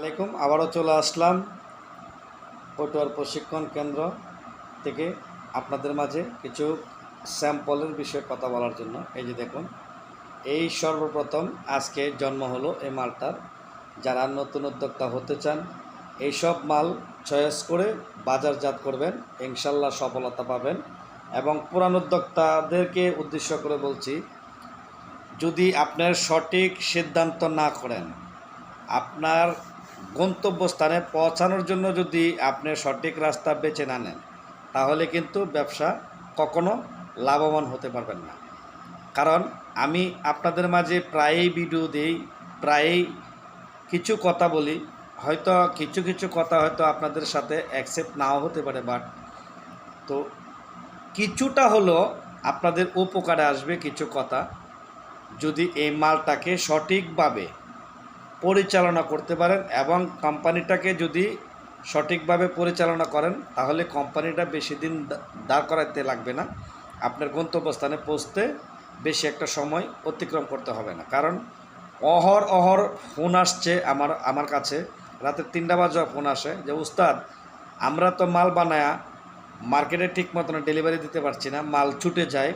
আলাইকুম, আবারও চলে আসলাম পটুয়ার প্রশিক্ষণ কেন্দ্র থেকে আপনাদের মাঝে কিছু স্যাম্পলের বিষয়ে কথা বলার জন্য। এই যে দেখুন, এই সর্বপ্রথম আজকে জন্ম হলো এই মালটার। যারা নতুন উদ্যোক্তা হতে চান এইসব মাল চয়েস করে বাজারজাত করবেন, ইনশাল্লাহ সফলতা পাবেন। এবং পুরান উদ্যোক্তাদেরকে উদ্দেশ্য করে বলছি, যদি আপনার সঠিক সিদ্ধান্ত না করেন, আপনার গন্তব্যস্থানে পৌঁছানোর জন্য যদি আপনি সঠিক রাস্তা বেছে না নেন, তাহলে কিন্তু ব্যবসা কখনো লাভবান হতে পারবেন না। কারণ আমি আপনাদের মাঝে প্রায়ই ভিডিও দিই, প্রায়ই কিছু কথা বলি, হয়তো কিছু কিছু কথা হয়তো আপনাদের সাথে অ্যাকসেপ্ট নাও হতে পারে বাট তো কিছুটা হলো আপনাদের উপকারে আসবে কিছু কথা যদি এই মালটাকে সঠিকভাবে পরিচালনা করতে পারেন এবং কোম্পানিটাকে যদি সঠিকভাবে পরিচালনা করেন, তাহলে কোম্পানিটা বেশি দিন দাঁড় করাতে লাগবে না। আপনার গন্তব্যস্থানে পৌঁছতে বেশি একটা সময় অতিক্রম করতে হবে না। কারণ অহর অহর ফোন আসছে আমার আমার কাছে। রাতে তিনটা বাজে ফোন আসে যে, উস্তাদ, আমরা তো মাল বানায়া মার্কেটে ঠিক মতন ডেলিভারি দিতে পারছি না। মাল ছুটে যায়,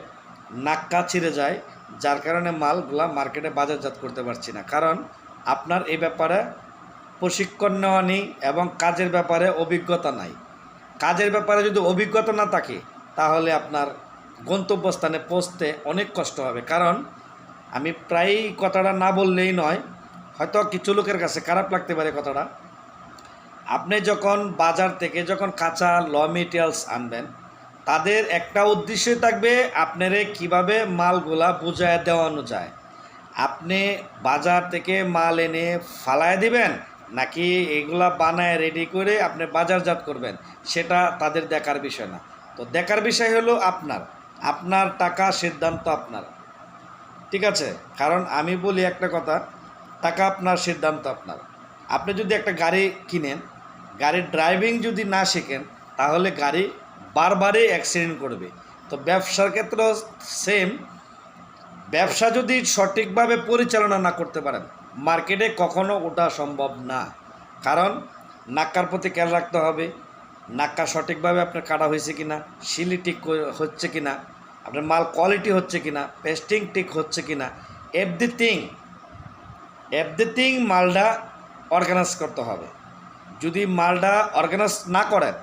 নাক্কা ছিঁড়ে যায়। যার কারণে মালগুলা মার্কেটে বাজারজাত করতে পারছি না। কারণ আপনার এই ব্যাপারে প্রশিক্ষণ নেওয়া নেই এবং কাজের ব্যাপারে অভিজ্ঞতা নাই। কাজের ব্যাপারে যদি অভিজ্ঞতা না থাকে, তাহলে আপনার গন্তব্যস্থানে পৌঁছতে অনেক কষ্ট হবে। কারণ আমি প্রায়ই কথাটা না বললেই নয়, হয়তো কিছু লোকের কাছে খারাপ লাগতে পারে কথাটা। আপনি যখন বাজার থেকে যখন কাঁচা ল মেটেরিয়ালস আনবেন, তাদের একটা উদ্দেশ্যই থাকবে আপনারে কীভাবে মালগুলা বুঝায় দেওয়ানো যায়। আপনি বাজার থেকে মাল এনে ফালায় দিবেন নাকি এগুলা বানায় রেডি করে আপনি বাজারজাত করবেন? সেটা তাদের দেখার বিষয় না। তো দেখার বিষয় হলো আপনার। আপনার টাকা সিদ্ধান্ত আপনার। ঠিক আছে? কারণ আমি বলি একটা কথা, টাকা আপনার সিদ্ধান্ত আপনার। আপনি যদি একটা গাড়ি কিনেন, গাড়ির ড্রাইভিং যদি না শেখেন, তাহলে গাড়ি বারবারই অ্যাক্সিডেন্ট করবে। তো ব্যবসার ক্ষেত্রেও সেম ব্যবসা যদি সঠিকভাবে পরিচালনা না করতে পারেন, মার্কেটে কখনো ওঠা সম্ভব না। কারণ নাক্কার প্রতি খেয়াল রাখতে হবে, নাক্কা সঠিকভাবে আপনার কাটা হয়েছে কিনা, শিলি ঠিক হচ্ছে কিনা, আপনার মাল কোয়ালিটি হচ্ছে কিনা পেস্টিং ঠিক হচ্ছে কিনা এভরিথিং এভরিথিং মালটা অর্গানাইজ করতে হবে। যদি মালটা অর্গানাইজ না করেন,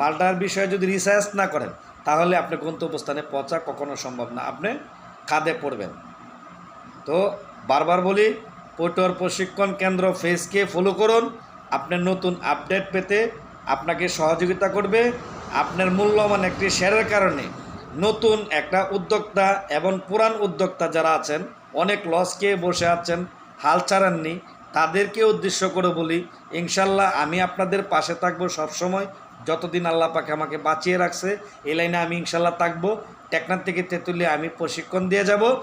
মালটার বিষয়ে যদি রিসার্চ না করেন, তাহলে আপনি গন্তব্যস্থানে পৌঁছা কখনো সম্ভব না। আপনি কাঁধে পড়বেন। তো বারবার বলি, পটুয়ার প্রশিক্ষণ কেন্দ্র ফেসকে ফলো করুন। আপনার নতুন আপডেট পেতে আপনাকে সহযোগিতা করবে। আপনার মূল্যবান একটি শেয়ারের কারণে নতুন একটা উদ্যোক্তা এবং পুরান উদ্যোক্তা যারা আছেন, অনেক লস খেয়ে বসে আছেন, হাল ছাড়াননি, তাদেরকে উদ্দেশ্য করে বলি, ইনশাল্লাহ আমি আপনাদের পাশে থাকব সবসময়। যতদিন আল্লাহ পাকে আমাকে বাঁচিয়ে রাখছে, এই লাইনে আমি ইনশাল্লাহ থাকব। টেকনার থেকে তেঁতুলে আমি প্রশিক্ষণ দিয়ে যাব।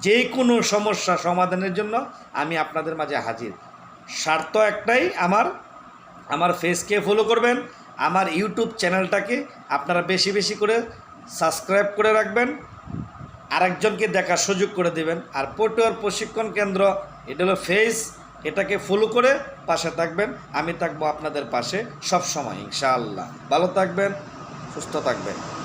যে কোনো সমস্যা সমাধানের জন্য আমি আপনাদের মাঝে হাজির। স্বার্থ একটাই আমার। আমার ফেসকে ফলো করবেন। আমার ইউটিউব চ্যানেলটাকে আপনারা বেশি বেশি করে সাবস্ক্রাইব করে রাখবেন। আরেকজনকে দেখার সুযোগ করে দেবেন। আর পটুয়ার প্রশিক্ষণ কেন্দ্র, এটা হলো ফেস এটাকে ফলো করে পাশে থাকবেন। আমি থাকব আপনাদের পাশে সব সময় ইনশাআল্লাহ। ভালো থাকবেন, সুস্থ থাকবেন।